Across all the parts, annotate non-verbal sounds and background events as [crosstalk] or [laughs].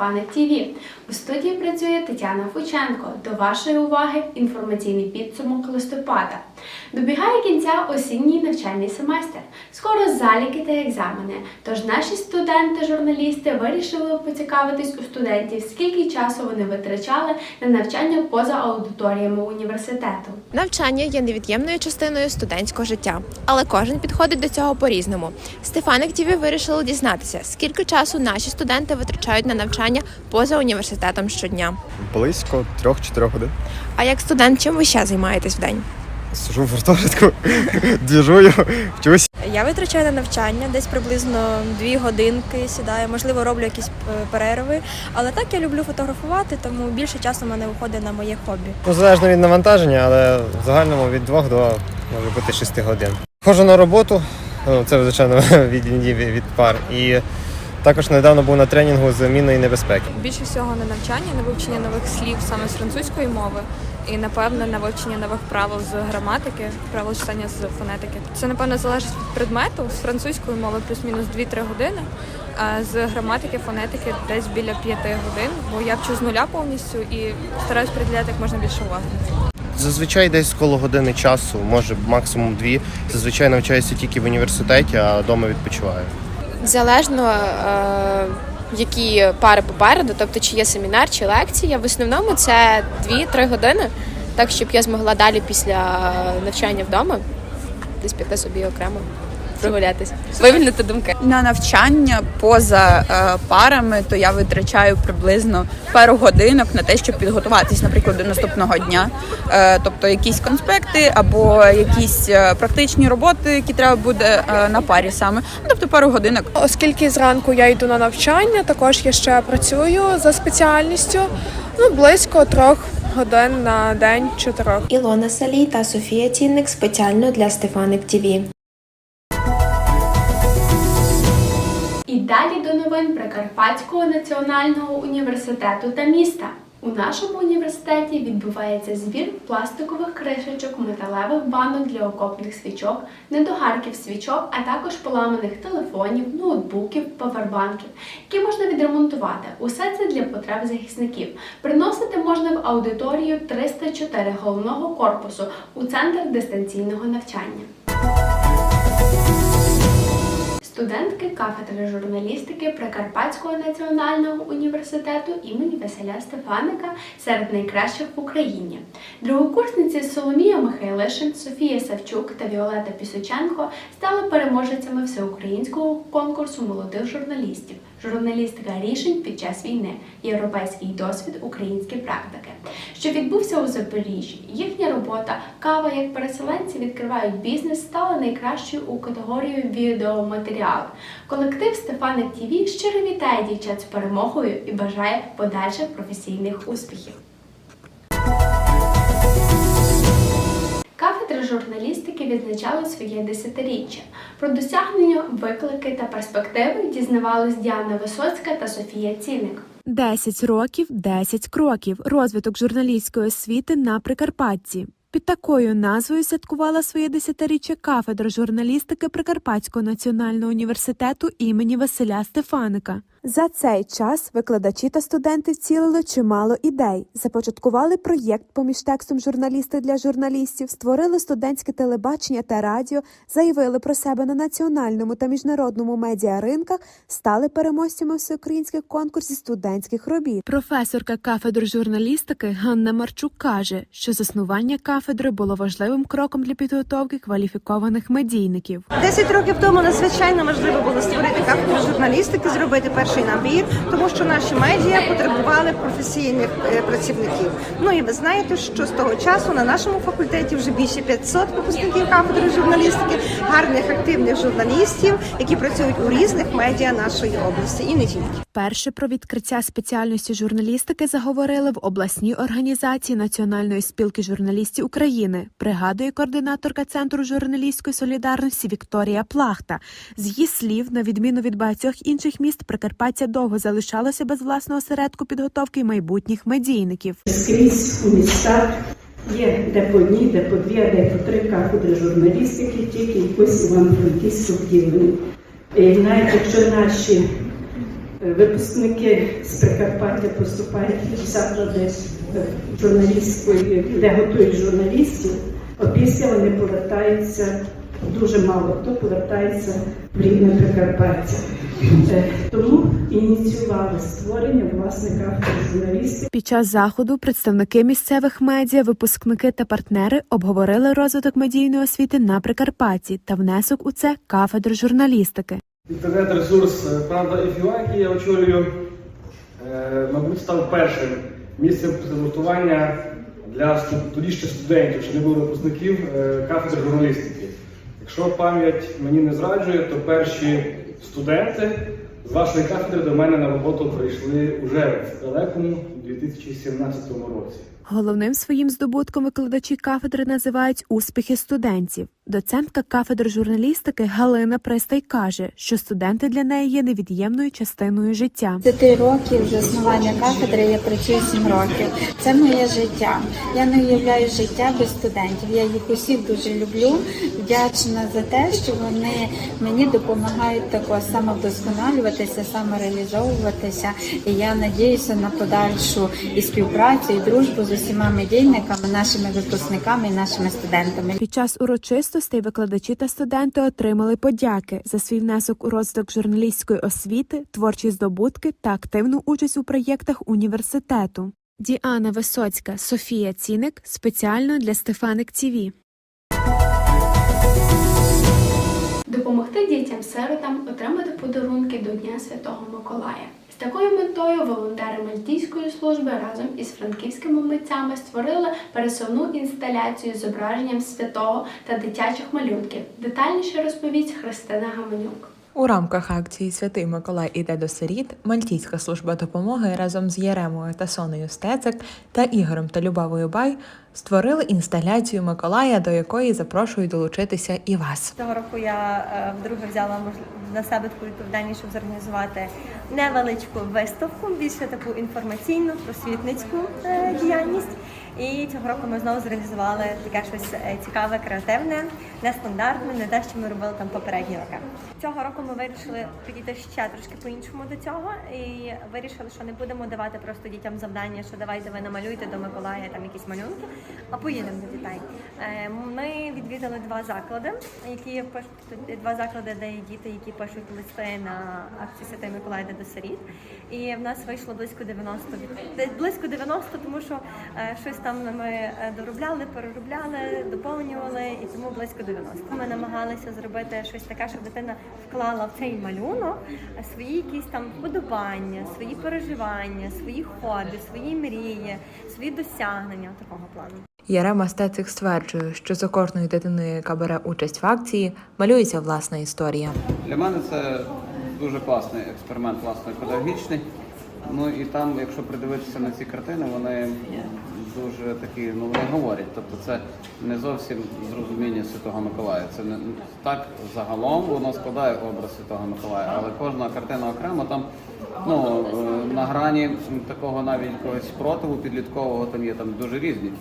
Стефаник ТІВІ. У студії працює Тетяна Фученко. До вашої уваги інформаційний підсумок листопада. Добігає кінця осінній навчальний семестр. Скоро заліки та екзамени. Тож наші студенти-журналісти вирішили поцікавитись у студентів, скільки часу вони витрачали на навчання поза аудиторіями університету. Навчання є невід'ємною частиною студентського життя, але кожен підходить до цього по-різному. Стефаник ТІВІ вирішило дізнатися, скільки часу наші студенти витрачають на навчання поза університетом щодня. Близько 3-4 годин. А як студент, чим ви ще займаєтесь в день? Сижу в гуртожитку, [laughs] двіжую, вчусь. Я витрачаю на навчання десь приблизно дві годинки сідаю, можливо, роблю якісь е, перерви. Але так я люблю фотографувати, тому більше часу в мене виходить на моє хобі. Ну, залежно від навантаження, але в загальному від 2 до може бути 6 годин. Ходжу на роботу, ну, це звичайно [laughs] від, від пар. І також недавно був на тренінгу з мінної небезпеки. більше всього на навчання, на вивчення нових слів саме з французької мови, і напевно на вивчення нових правил з граматики, правил читання з фонетики. Це напевно залежить від предмету з французької мови плюс-мінус 2-3 години. А з граматики, фонетики десь біля 5 годин, бо я вчу з нуля повністю і стараюсь приділяти як можна більше уваги. Зазвичай десь коло години часу, може максимум дві. Зазвичай навчаюся тільки в університеті, а вдома відпочиваю. Залежно е, які пари попереду, тобто чи є семінар, чи лекція. В основному це 2-3 години, так щоб я змогла далі після навчання вдома десь піти собі окремо прогулятись, вивільнити думки. На навчання поза е, парами, то я витрачаю приблизно пару годинок на те, щоб підготуватись, наприклад, до наступного дня. Е, тобто якісь конспекти або якісь е, практичні роботи, які треба буде е, на парі саме. Ну, Тобто пару годинок. Оскільки зранку я йду на навчання, також я ще працюю за спеціальністю. Ну, близько трьох годин на день чотирьох. Ілона Салій та Софія Цінник спеціально для Стефаник ТІВІ. Далі до новин Прикарпатського національного університету та міста. У нашому університеті відбувається збір пластикових кришечок, металевих банок для окопних свічок, недогарків свічок, а також поламаних телефонів, ноутбуків, павербанків, які можна відремонтувати. Усе це для потреб захисників. Приносити можна в аудиторію 304 головного корпусу у центр дистанційного навчання. Студентки кафедри журналістики Прикарпатського національного університету імені Василя Стефаника серед найкращих в Україні. Другокурсниці Соломія Михайлишин, Софія Савчук та Віолета Пісоченко стали переможецями всеукраїнського конкурсу молодих журналістів. Журналістика рішень під час війни, європейський досвід, українські практики, що відбувся у Запоріжжі. Їхня робота Кава як переселенці відкривають бізнес стала найкращою у категорії відеоматеріал. Колектив Стефаник ТІВІ щиро вітає дівчат з перемогою і бажає подальших професійних успіхів. Кафедра журналістики відзначала своє десятиріччя. Про досягнення, виклики та перспективи дізнавались Діана Висоцька та Софія Цінник. 10 років, 10 кроків. Розвиток журналістської освіти на Прикарпатті. Під такою назвою святкувала своє десятиріччя кафедра журналістики Прикарпатського національного університету імені Василя Стефаника. За цей час викладачі та студенти вцілили чимало ідей, започаткували проєкт поміж текстом журналісти для журналістів, створили студентське телебачення та радіо, заявили про себе на національному та міжнародному медіаринках, стали переможцями всеукраїнських конкурсів студентських робіт. Професорка кафедри журналістики Ганна Марчук каже, що заснування кафедри було важливим кроком для підготовки кваліфікованих медійників. Десять років тому надзвичайно важливо було створити кафедру журналістики, зробити перший набір, тому що наші медіа потребували професійних е, працівників. Ну і ви знаєте, що з того часу на нашому факультеті вже більше 500 випускників кафедри журналістики, гарних активних журналістів, які працюють у різних медіа нашої області, і не тільки. Перше про відкриття спеціальності журналістики заговорили в обласній організації Національної спілки журналістів України, пригадує координаторка Центру журналістської солідарності Вікторія Плахта. З її слів, на відміну від багатьох інших міст, Прикарпаття довго залишалося без власного осередку підготовки майбутніх медійників. Скрізь у містах є де по одній, де по дві, де по три кафедри журналістики, тільки якось Іван-Франківську вділені. І навіть якщо наші Випускники з Прикарпаття поступають в заклади е, журналістської, де готують журналістів, а після вони повертаються, дуже мало хто повертається в рідне Прикарпаття. Е, Тому ініціювали створення власне кафедри журналістики. Під час заходу представники місцевих медіа, випускники та партнери обговорили розвиток медійної освіти на Прикарпатті та внесок у це кафедри журналістики. Інтернет-ресурс е, Правда ІФЮА, який я очолюю, е, мабуть, став першим місцем працевлаштування для тоді ще студентів, ще не було випускників е, кафедри журналістики. Якщо пам'ять мені не зраджує, то перші студенти з вашої кафедри до мене на роботу прийшли уже в далекому 2017 році. Головним своїм здобутком викладачі кафедри називають успіхи студентів. Доцентка кафедри журналістики Галина Пристай каже, що студенти для неї є невід'ємною частиною життя. 10 років з заснування кафедри я працюю 7 років. Це моє життя. Я не уявляю життя без студентів. Я їх усіх дуже люблю. Вдячна за те, що вони мені допомагають також самовдосконалюватися, самореалізовуватися. І я надіюся на подальшу і співпрацю, і дружбу з усіма медійниками, нашими випускниками і нашими студентами. Під час урочистостей викладачі та студенти отримали подяки за свій внесок у розвиток журналістської освіти, творчі здобутки та активну участь у проєктах університету. Діана Висоцька, Софія Ціник спеціально для Стефаник ТІВІ. Допомогти дітям-сиротам отримати подарунки до Дня Святого Миколая. Такою метою волонтери Мальтійської служби разом із франківськими митцями створили пересувну інсталяцію з зображенням святого та дитячих малюнків. Детальніше розповість Христина Гаменюк. У рамках акції Святий Миколай іде до сиріт Мальтійська служба допомоги разом з Єремою та Сонею Стецик та Ігорем та Любавою Бай створили інсталяцію Миколая, до якої запрошують долучитися і вас. Цього року я е, вдруге взяла на себе таку відповідальність, щоб зорганізувати невеличку виставку, більше таку інформаційну, просвітницьку е, діяльність. І цього року ми знову зреалізували таке щось е, цікаве, креативне, нестандартне, не те, що ми робили там попередні роки. Цього року ми вирішили підійти ще трошки по-іншому до цього і вирішили, що не будемо давати просто дітям завдання, що давайте ви намалюйте до Миколая там якісь малюнки, а поїдемо до дітей. Е, Ми відвідали два заклади, які пишуть два заклади, де є діти, які пишуть листи на акцію Святий Миколай до сиріт. І в нас вийшло близько 90, десь близько 90, тому що е, щось там ми е, доробляли, переробляли, доповнювали, і тому близько 90. Ми намагалися зробити щось таке, щоб дитина вклала в цей малюнок свої якісь там вподобання, свої переживання, свої хобі, свої мрії, свої досягнення такого плану. Єрема Стецик стверджує, що за кожною дитиною, яка бере участь в акції, малюється власна історія. Для мене це дуже класний експеримент, власне, педагогічний. Ну і там, якщо придивитися на ці картини, вони дуже такі, ну вони говорять. Тобто це не зовсім зрозуміння Святого Миколая. Це не так загалом воно складає образ Святого Миколая, але кожна картина окремо там ну, е, на грані такого навіть якогось спротиву підліткового там є там дуже різні.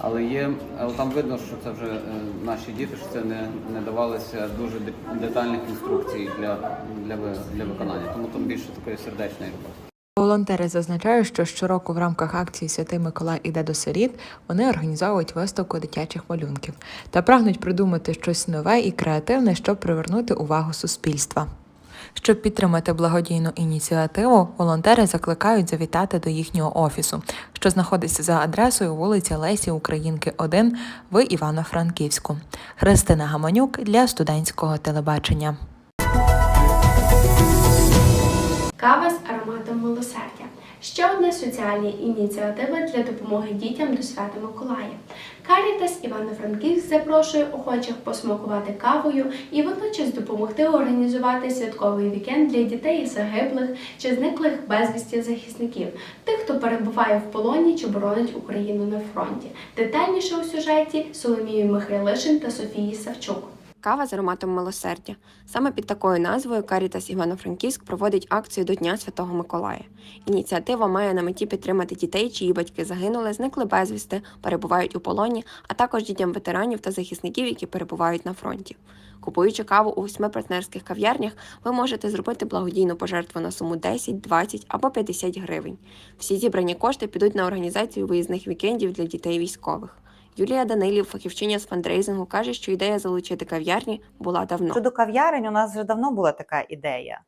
Але є, але там видно, що це вже е, наші діти, що це не, не давалося дуже детальних інструкцій для, для, для виконання. Тому там більше такої сердечної роботи. Волонтери зазначають, що щороку в рамках акції Святий Миколай іде до сиріт вони організовують виставку дитячих малюнків та прагнуть придумати щось нове і креативне, щоб привернути увагу суспільства. Щоб підтримати благодійну ініціативу, волонтери закликають завітати до їхнього офісу, що знаходиться за адресою вулиця Лесі Українки, 1 в Івано-Франківську. Христина Гаманюк для студентського телебачення. Кава з ароматом милосердя. Ще одна соціальна ініціатива для допомоги дітям до свята Миколая. Карітас Івано-Франківськ запрошує охочих посмакувати кавою і водночас допомогти організувати святковий вікенд для дітей загиблих чи зниклих безвісті захисників, тих, хто перебуває в полоні чи боронить Україну на фронті. Детальніше у сюжеті Соломії Михайлишин та Софії Савчук. Кава з ароматом милосердя. Саме під такою назвою Карітас Івано-Франківськ проводить акцію до Дня Святого Миколая. Ініціатива має на меті підтримати дітей, чиї батьки загинули, зникли безвісти, перебувають у полоні, а також дітям ветеранів та захисників, які перебувають на фронті. Купуючи каву у восьми партнерських кав'ярнях, ви можете зробити благодійну пожертву на суму 10, 20 або 50 гривень. Всі зібрані кошти підуть на організацію виїзних вікендів для дітей військових. Юлія Данилів, фахівчиня з фандрейзингу, каже, що ідея залучити кав'ярні була давно. Щодо кав'ярень, у нас вже давно була така ідея,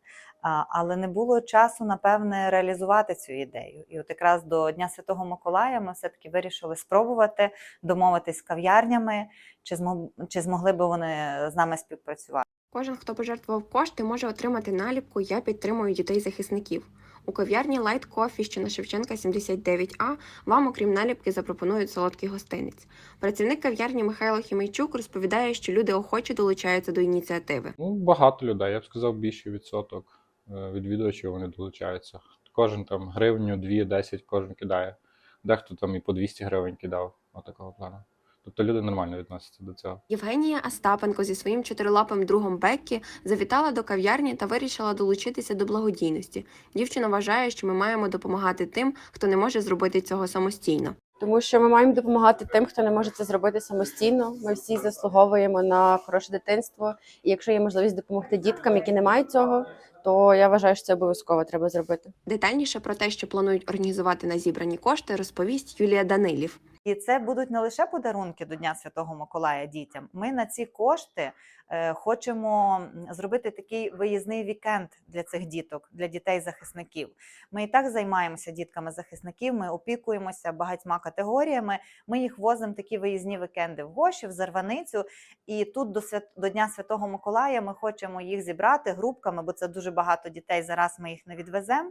але не було часу, напевне, реалізувати цю ідею. І от якраз до Дня Святого Миколая ми все-таки вирішили спробувати домовитись з кав'ярнями, чи, змо- чи змогли би вони з нами співпрацювати. Кожен, хто пожертвував кошти, може отримати наліпку Я підтримую дітей захисників. У кав'ярні Light Coffee, що на Шевченка 79А, вам, окрім наліпки, запропонують солодкий гостинець. Працівник кав'ярні Михайло Хімейчук розповідає, що люди охоче долучаються до ініціативи. Ну, багато людей, я б сказав, більший відсоток е, відвідувачів вони долучаються. Кожен там гривню, дві, десять, кожен кидає. Дехто там і по 200 гривень кидав, отакого плану. Тобто люди нормально відносяться до цього. Євгенія Остапенко зі своїм чотирилапим другом Беккі завітала до кав'ярні та вирішила долучитися до благодійності. Дівчина вважає, що ми маємо допомагати тим, хто не може зробити цього самостійно. Тому що ми маємо допомагати тим, хто не може це зробити самостійно. Ми всі заслуговуємо на хороше дитинство. І якщо є можливість допомогти діткам, які не мають цього, то я вважаю, що це обов'язково треба зробити. Детальніше про те, що планують організувати на зібрані кошти, розповість Юлія Данилів. І це будуть не лише подарунки до Дня Святого Миколая дітям. Ми на ці кошти е, хочемо зробити такий виїзний вікенд для цих діток, для дітей-захисників. Ми і так займаємося дітками захисників. Ми опікуємося багатьма категоріями. Ми їх возимо такі виїзні вікенди в Гоші, в Зарваницю. І тут до свят... до Дня Святого Миколая ми хочемо їх зібрати групками, бо це дуже багато дітей. Зараз ми їх не відвеземо.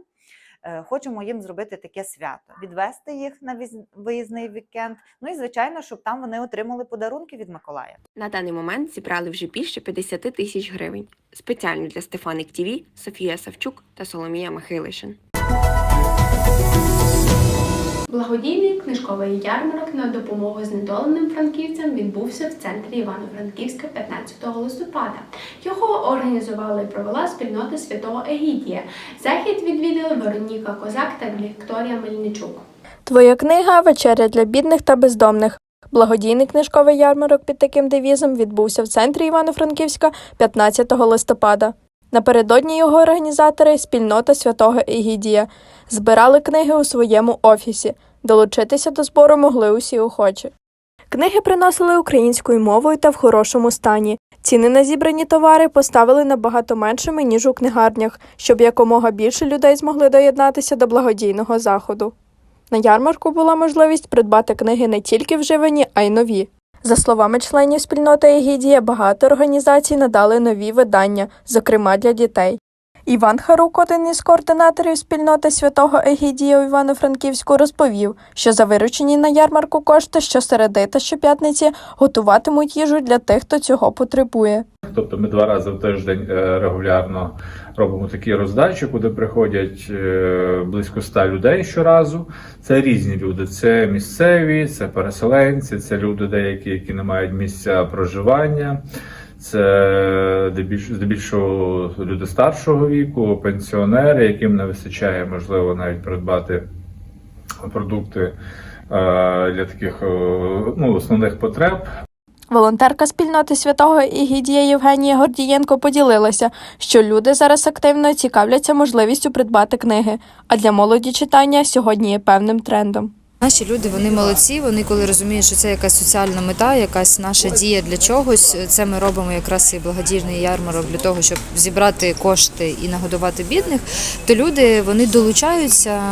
Е, Хочемо їм зробити таке свято, відвести їх на виїзний вікенд. Ну і звичайно, щоб там вони отримали подарунки від Миколая. На даний момент зібрали вже більше 50 тисяч гривень. Спеціально для Стефаник ТІВІ Софія Савчук та Соломія Михайлишин. Благодійний книжковий ярмарок на допомогу знедоленим франківцям відбувся в центрі Івано-Франківська 15 листопада. Його організувала і провела спільнота святого Егідія. Захід відвідали Вероніка Козак та Вікторія Мельничук. Твоя книга Вечеря для бідних та бездомних. Благодійний книжковий ярмарок під таким девізом відбувся в центрі Івано-Франківська 15 листопада. Напередодні його організатори спільнота святого Егідія збирали книги у своєму офісі. Долучитися до збору могли усі охочі. Книги приносили українською мовою та в хорошому стані. Ціни на зібрані товари поставили набагато меншими, ніж у книгарнях, щоб якомога більше людей змогли доєднатися до благодійного заходу. На ярмарку була можливість придбати книги не тільки вживані, а й нові. За словами членів спільноти Егідія, багато організацій надали нові видання, зокрема для дітей. Іван Харук, один із координаторів спільноти святого Егідія у Івано-Франківську, розповів, що за виручені на ярмарку кошти щосереди та щоп'ятниці готуватимуть їжу для тих, хто цього потребує. Тобто ми два рази в тиждень е, регулярно робимо такі роздачі, куди приходять е, близько ста людей щоразу. Це різні люди. Це місцеві, це переселенці, це люди деякі, які не мають місця проживання. Це здебільш- здебільшого люди старшого віку, пенсіонери, яким не вистачає можливо навіть придбати продукти е, для таких е, ну, основних потреб. Волонтерка спільноти святого Ігідія Євгенія Гордієнко поділилася, що люди зараз активно цікавляться можливістю придбати книги, а для молоді читання сьогодні є певним трендом. Наші люди вони молодці. Вони коли розуміють, що це якась соціальна мета, якась наша дія для чогось. Це ми робимо якраз і благодійний ярмарок для того, щоб зібрати кошти і нагодувати бідних. То люди вони долучаються,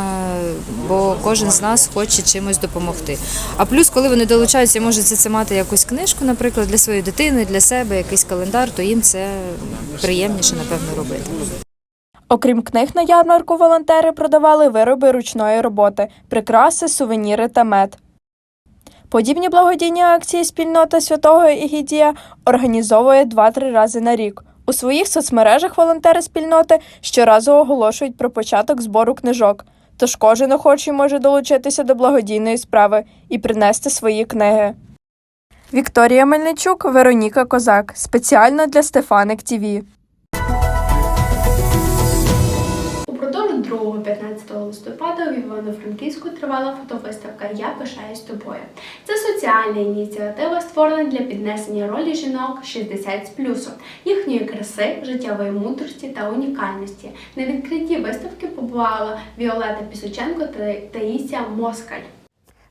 бо кожен з нас хоче чимось допомогти. А плюс, коли вони долучаються, може це, це мати якусь книжку, наприклад, для своєї дитини, для себе, якийсь календар, то їм це приємніше, напевно, робити. Окрім книг на ярмарку, волонтери продавали вироби ручної роботи, прикраси, сувеніри та мед. Подібні благодійні акції спільнота святого Ігідія організовує 2-3 рази на рік. У своїх соцмережах волонтери спільноти щоразу оголошують про початок збору книжок. Тож кожен охочий може долучитися до благодійної справи і принести свої книги. Вікторія Мельничук, Вероніка Козак. Спеціально для Стефаник ТІВІ. 2-15 листопада в Івано-Франківську тривала фотовиставка Я пишаюсь тобою. Це соціальна ініціатива, створена для піднесення ролі жінок 60 з плюсом, їхньої краси, життєвої мудрості та унікальності. На відкритті виставки побувала Віолета Пісоченко та Таїсія Москаль.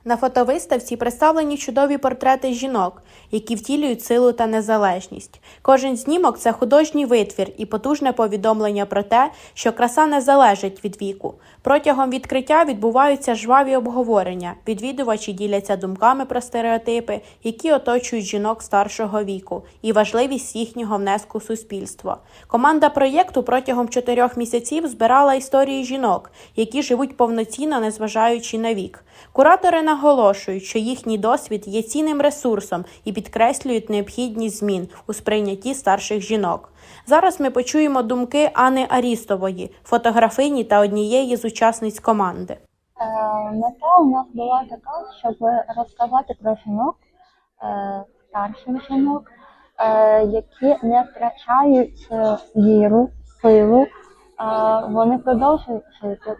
На фотовиставці представлені чудові портрети жінок, які втілюють силу та незалежність. Кожен знімок це художній витвір і потужне повідомлення про те, що краса не залежить від віку. Протягом відкриття відбуваються жваві обговорення. Відвідувачі діляться думками про стереотипи, які оточують жінок старшого віку, і важливість їхнього внеску в суспільство. Команда проєкту протягом чотирьох місяців збирала історії жінок, які живуть повноцінно, незважаючи на вік. Куратори наголошують, що їхній досвід є цінним ресурсом і підкреслюють необхідність змін у сприйнятті старших жінок. Зараз ми почуємо думки Ани Арістової, фотографині та однієї з учасниць команди. Е, Мета у нас була така, щоб розказати про жінок, е, старших жінок, е, які не втрачають віру, силу, вони продовжують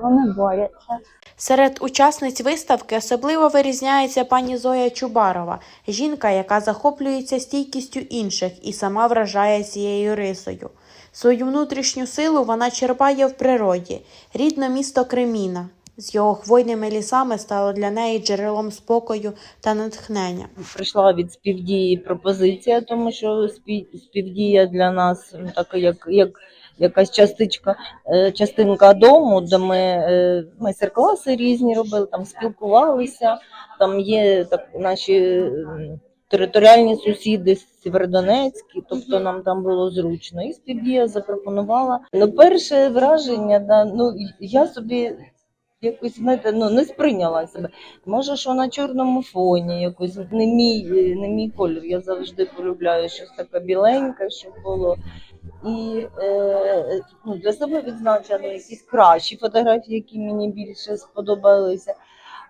вони борються. Серед учасниць виставки особливо вирізняється пані Зоя Чубарова, жінка, яка захоплюється стійкістю інших і сама вражає цією рисою. Свою внутрішню силу вона черпає в природі, рідне місто Креміна. З його хвойними лісами стало для неї джерелом спокою та натхнення. прийшла від співдії пропозиція, тому що спів- співдія для нас м, така як, як якась частичка, е, частинка дому, де ми е, майстер-класи різні робили, там спілкувалися. Там є так наші територіальні сусіди з Сєвєродонецькі, тобто нам там було зручно. І співдія запропонувала. Ну, перше враження, да, ну я собі якось знаєте, ну не сприйняла себе. Може, що на чорному фоні, якось не мій, не мій колір. Я завжди полюбляю щось таке біленьке, щоб було. І е, ну, для себе відзначила якісь кращі фотографії, які мені більше сподобалися.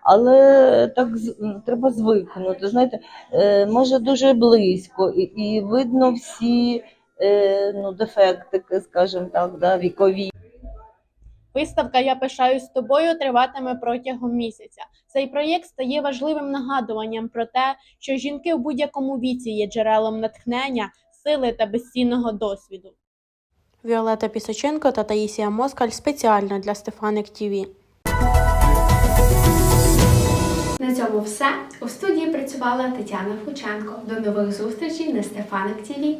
Але так з- треба звикнути. Знаєте, е, може дуже близько, і, і видно всі е, ну, дефекти, скажімо так, да, вікові. Виставка Я пишаюсь тобою триватиме протягом місяця. Цей проєкт стає важливим нагадуванням про те, що жінки в будь-якому віці є джерелом натхнення, сили та безцінного досвіду. Віолета Пісоченко та Таїсія Москаль спеціально для Стефаник ТІВІ. На цьому все. У студії працювала Тетяна Фученко. До нових зустрічей на Стефаник ТІВІ.